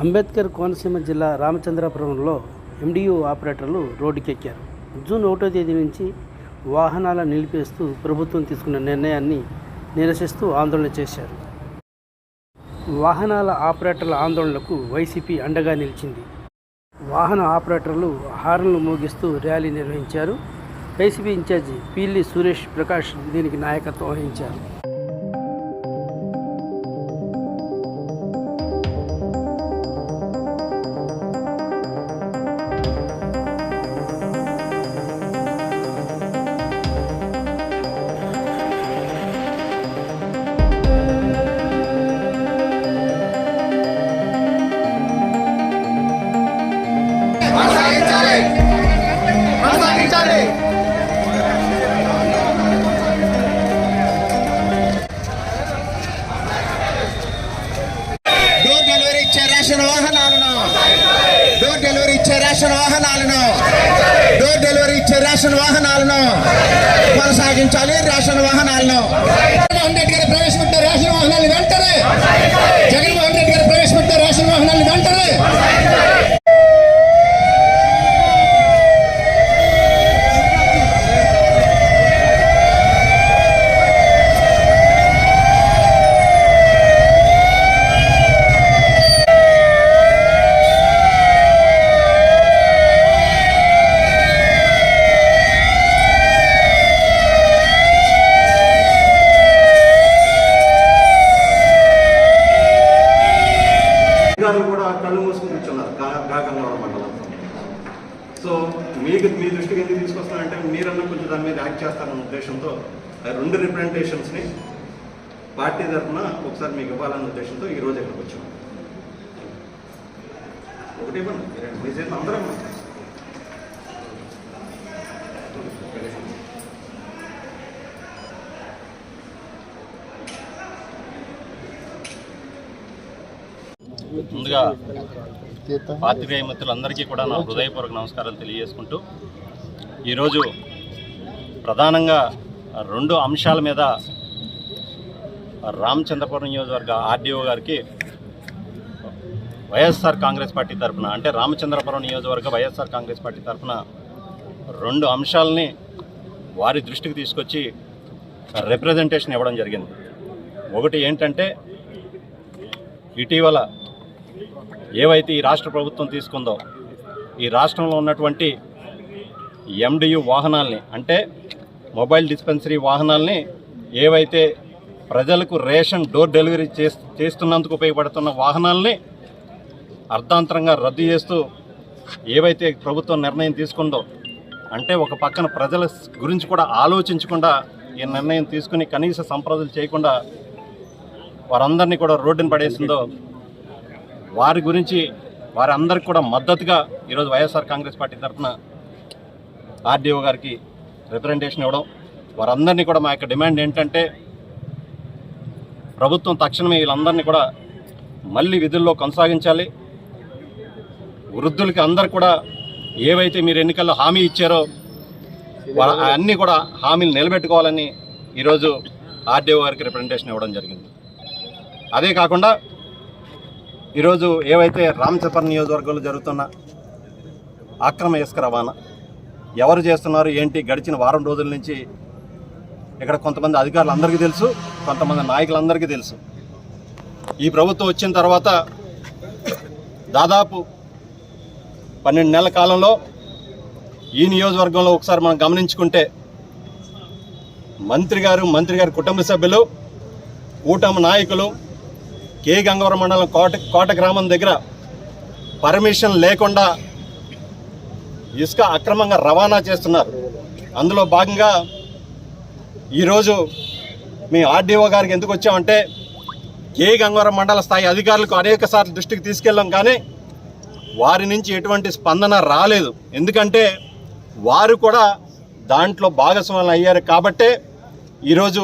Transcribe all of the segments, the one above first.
అంబేద్కర్ కోనసీమ జిల్లా రామచంద్రపురంలో ఎండియు ఆపరేటర్లు రోడ్డుకెక్కారు. జూన్ ఒకటో తేదీ నుంచి వాహనాల నిలిపేస్తూ ప్రభుత్వం తీసుకున్న నిర్ణయాన్ని నిరసిస్తూ ఆందోళన చేశారు. వాహనాల ఆపరేటర్ల ఆందోళనకు వైసీపీ అండగా నిలిచింది. వాహన ఆపరేటర్లు హార్న్లు మోగిస్తూ ర్యాలీ నిర్వహించారు. వైసీపీ ఇన్ఛార్జి పీల్లి సురేష్ ప్రకాష్ దీనికి నాయకత్వం వహించారు. కొనసాగించాలి. డోర్ డెలివరీ ఇచ్చే రేషన్ వాహనాలను. డోర్ డెలివరీ ఇచ్చే రేషన్ వాహనాలను. డోర్ డెలివరీ ఇచ్చే రేషన్ వాహనాలను కొనసాగించాలి రేషన్ వాహనాలను. జగన్మోహన్ రెడ్డి గారు ప్రవేశపెట్టే రేషన్ వాహనాలు వెంటనే. జగన్మోహన్ రెడ్డి గారు ప్రవేశపెట్టే రేషన్ వాహనాలు వెంటనే అధికారులు కూడా కళ్ళు మూసుకుని కూర్చున్నారు కాకంగవరం మండలం. సో మీకు మీ దృష్టికి ఎందుకు తీసుకొస్తానంటే మీరన్నా కొంచెం దాని మీద యాక్ట్ చేస్తారన్న ఉద్దేశంతో ఆ రెండు రిప్రజెంటేషన్స్ని పార్టీ తరఫున ఒకసారి మీకు ఇవ్వాలన్న ఉద్దేశంతో ఈరోజు ఇక్కడికి వచ్చాం. ఒకటి ఇవ్వండి మీ అందరం ముందుగా పాత్రికేయ మిత్రులందరికీ కూడా నా హృదయపూర్వక నమస్కారాలు తెలియజేసుకుంటూ ఈరోజు ప్రధానంగా రెండు అంశాల మీద రామచంద్రపురం నియోజకవర్గ ఆర్డీఓ గారికి వైఎస్ఆర్ కాంగ్రెస్ పార్టీ తరఫున అంటే రామచంద్రపురం నియోజకవర్గ వైఎస్ఆర్ కాంగ్రెస్ పార్టీ తరఫున రెండు అంశాలని వారి దృష్టికి తీసుకొచ్చి రిప్రజెంటేషన్ ఇవ్వడం జరిగింది. ఒకటి ఏంటంటే ఇటీవల ఏవైతే ఈ రాష్ట్ర ప్రభుత్వం తీసుకుందో ఈ రాష్ట్రంలో ఉన్నటువంటి ఎండియు వాహనాల్ని అంటే మొబైల్ డిస్పెన్సరీ వాహనాల్ని ఏవైతే ప్రజలకు రేషన్ డోర్ డెలివరీ చేస్తున్నందుకు ఉపయోగపడుతున్న వాహనాల్ని అర్ధాంతరంగా రద్దు చేస్తూ ఏవైతే ప్రభుత్వం నిర్ణయం తీసుకుందో అంటే ఒక పక్కన ప్రజల గురించి కూడా ఆలోచించకుండా ఈ నిర్ణయం తీసుకుని కనీస సంప్రదలు చేయకుండా వారందరినీ కూడా రోడ్డుని పడేసిందో వారి గురించి వారందరికి కూడా మద్దతుగా ఈరోజు వైఎస్ఆర్ కాంగ్రెస్ పార్టీ తరఫున ఆర్డీఓ గారికి రిప్రజెంటేషన్ ఇవ్వడం వారందరినీ కూడా మా యొక్క డిమాండ్ ఏంటంటే ప్రభుత్వం తక్షణమే వీళ్ళందరినీ కూడా మళ్ళీ విధుల్లో కొనసాగించాలి. వృద్ధులకి అందరు కూడా ఏవైతే మీరు ఎన్నికల్లో హామీ ఇచ్చారో వాళ్ళ అన్నీ కూడా హామీలు నిలబెట్టుకోవాలని ఈరోజు ఆర్డీఓ గారికి రిప్రజెంటేషన్ ఇవ్వడం జరిగింది. అదే కాకుండా ఈరోజు ఏవైతే రామచపర్ నియోజకవర్గంలో జరుగుతున్న అక్రమ ఇసుక రవాణా ఎవరు చేస్తున్నారు ఏంటి గడిచిన వారం రోజుల నుంచి ఇక్కడ కొంతమంది అధికారులు అందరికీ తెలుసు కొంతమంది నాయకులందరికీ తెలుసు. ఈ ప్రభుత్వం వచ్చిన తర్వాత దాదాపు పన్నెండు నెలల కాలంలో ఈ నియోజకవర్గంలో ఒకసారి మనం గమనించుకుంటే మంత్రి గారు మంత్రి గారి కుటుంబ సభ్యులు కూటమి నాయకులు కే గంగవరం మండలం కోట కోట గ్రామం దగ్గర పర్మిషన్ లేకుండా ఇసుక అక్రమంగా రవాణా చేస్తున్నారు. అందులో భాగంగా ఈరోజు మీ ఆర్డీఓ గారికి ఎందుకు వచ్చామంటే కే గంగవరం మండల స్థాయి అధికారులకు అనేక సార్లు దృష్టికి తీసుకెళ్ళాం కానీ వారి నుంచి ఎటువంటి స్పందన రాలేదు. ఎందుకంటే వారు కూడా దాంట్లో భాగస్వాములు అయ్యారు కాబట్టే ఈరోజు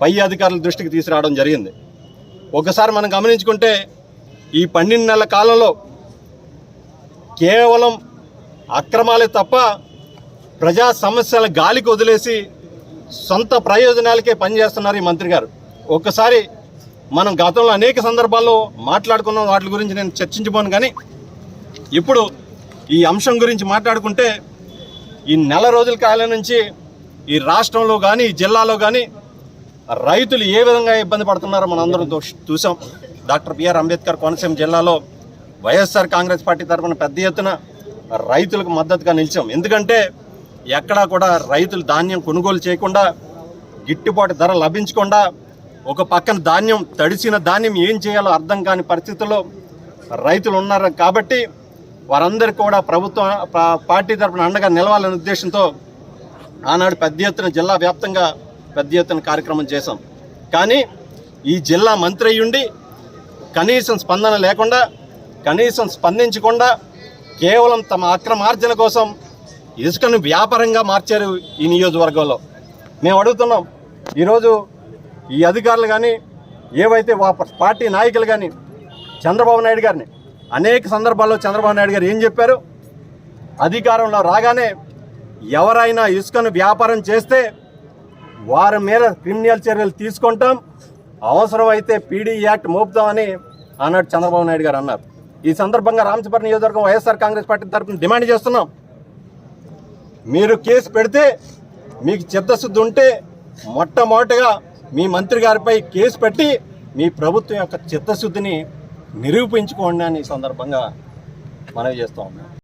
పై అధికారుల దృష్టికి తీసుకురావడం జరిగింది. ఒకసారి మనం గమనించుకుంటే ఈ పన్నెండు నెలల కాలంలో కేవలం అక్రమాలే తప్ప ప్రజా సమస్యల గాలికి వదిలేసి సొంత ప్రయోజనాలకే పనిచేస్తున్నారు ఈ మంత్రి గారు. ఒక్కసారి మనం గతంలో అనేక సందర్భాల్లో మాట్లాడుకున్నాం వాటి గురించి నేను చర్చించబోను కానీ ఇప్పుడు ఈ అంశం గురించి మాట్లాడుకుంటే ఈ నెల రోజుల కాలం నుంచి ఈ రాష్ట్రంలో కానీ ఈ జిల్లాలో కానీ రైతులు ఏ విధంగా ఇబ్బంది పడుతున్నారో మనం అందరం చూసాం. డాక్టర్ బిఆర్ అంబేద్కర్ కోనసీమ జిల్లాలో వైఎస్ఆర్ కాంగ్రెస్ పార్టీ తరఫున పెద్ద ఎత్తున రైతులకు మద్దతుగా నిలిచాం. ఎందుకంటే ఎక్కడా కూడా రైతులు ధాన్యం కొనుగోలు చేయకుండా గిట్టుబాటు ధర లభించకుండా ఒక పక్కన ధాన్యం తడిసిన ధాన్యం ఏం చేయాలో అర్థం కాని పరిస్థితుల్లో రైతులు ఉన్నారు కాబట్టి వారందరికీ కూడా ప్రభుత్వం పార్టీ తరఫున అండగా నిలవాలనే ఉద్దేశంతో ఆనాడు పెద్ద ఎత్తున జిల్లా వ్యాప్తంగా పెద్ద ఎత్తున కార్యక్రమం చేశాం. కానీ ఈ జిల్లా మంత్రి అయ్యుండి కనీసం స్పందన లేకుండా కనీసం స్పందించకుండా కేవలం తమ అక్రమార్జన కోసం ఇసుకను వ్యాపారంగా మార్చారు ఈ నియోజకవర్గంలో. మేము అడుగుతున్నాం ఈరోజు ఈ అధికారులు కానీ ఏవైతే వా పార్టీ నాయకులు కానీ చంద్రబాబు నాయుడు గారిని అనేక సందర్భాల్లో చంద్రబాబు నాయుడు గారు ఏం చెప్పారు? అధికారంలో రాగానే ఎవరైనా ఇసుకను వ్యాపారం చేస్తే వారి మీద క్రిమినల్ చర్యలు తీసుకుంటాం. అవసరమైతే పీడీ యాక్ట్ మోపుతామని అన్నాడు చంద్రబాబు నాయుడు గారు అన్నారు. ఈ సందర్భంగా రామచపట్నం నియోజకవర్గం వైఎస్ఆర్ కాంగ్రెస్ పార్టీ తరఫున డిమాండ్ చేస్తున్నాం. మీరు కేసు పెడితే మీకు చిత్తశుద్ధి ఉంటే మొట్టమొదటిగా మీ మంత్రి గారిపై కేసు పెట్టి మీ ప్రభుత్వం యొక్క చిత్తశుద్ధిని నిరూపించుకోండి అని ఈ సందర్భంగా మనవి చేస్తూ ఉన్నాం.